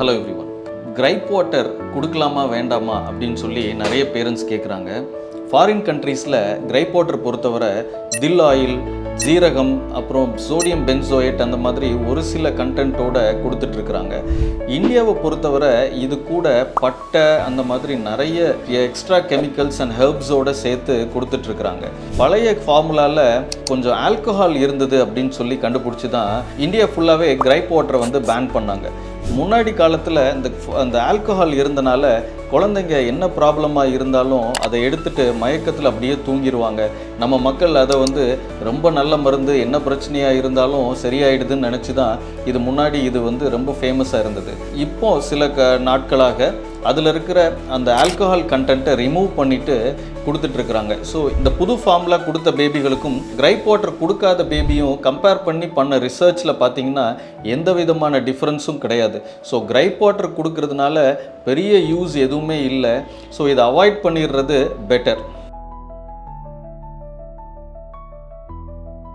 Hello everyone gripe water கொடுக்கலாமா வேண்டாமா அப்படின்னு சொல்லி நிறைய பேரண்ட்ஸ் கேட்குறாங்க ஃபாரின் கண்ட்ரீஸில் கிரைப் வாட்டர் பொறுத்தவரை தில் ஆயில் ஜீரகம் அப்புறம் சோடியம் பென்சோயேட் அந்த மாதிரி ஒரு சில கண்டென்ட்டோட கொடுத்துட்ருக்குறாங்க இந்தியாவை பொறுத்தவரை இது கூட பட்டை அந்த மாதிரி நிறைய எக்ஸ்ட்ரா கெமிக்கல்ஸ் அண்ட் ஹெர்ப்ஸோடு சேர்த்து கொடுத்துட்ருக்குறாங்க பழைய ஃபார்முலாவில் கொஞ்சம் ஆல்கஹால் இருந்தது அப்படின்னு சொல்லி கண்டுபிடிச்சி தான் இந்தியா ஃபுல்லாகவே கிரைப் வாட்டரை வந்து பேன் பண்ணாங்க. முன்னாடி காலத்தில் இந்த அந்த ஆல்கஹால் இருந்தனால குழந்தைங்க என்ன ப்ராப்ளமாக இருந்தாலும் அதை எடுத்துகிட்டு மயக்கத்தில் அப்படியே தூங்கிடுவாங்க நம்ம மக்கள் அதை வந்து ரொம்ப நல்ல மருந்து என்ன பிரச்சனையாக இருந்தாலும் சரியாயிடுதுன்னு நினச்சி தான் இது முன்னாடி இது வந்து ரொம்ப ஃபேமஸாக இருந்தது. இப்போது சில க நாட்களாக அதில் இருக்கிற அந்த ஆல்கஹால் கண்டென்ட்டை ரிமூவ் பண்ணிவிட்டு கொடுத்துட்ருக்குறாங்க ஸோ இந்த புது ஃபார்முலா கொடுத்த பேபிகளுக்கும் கிரைப் வாட்டர் கொடுக்காத பேபியும் கம்பேர் பண்ணி பண்ண ரிசர்ச்சில் பார்த்தீங்கன்னா எந்த விதமான டிஃப்ரென்ஸும் கிடையாது. ஸோ கிரைப் வாட்டர் கொடுக்கறதுனால பெரிய யூஸ் எதுவுமே இல்லை. ஸோ இதை அவாய்ட் பண்ணிடுறது பெட்டர்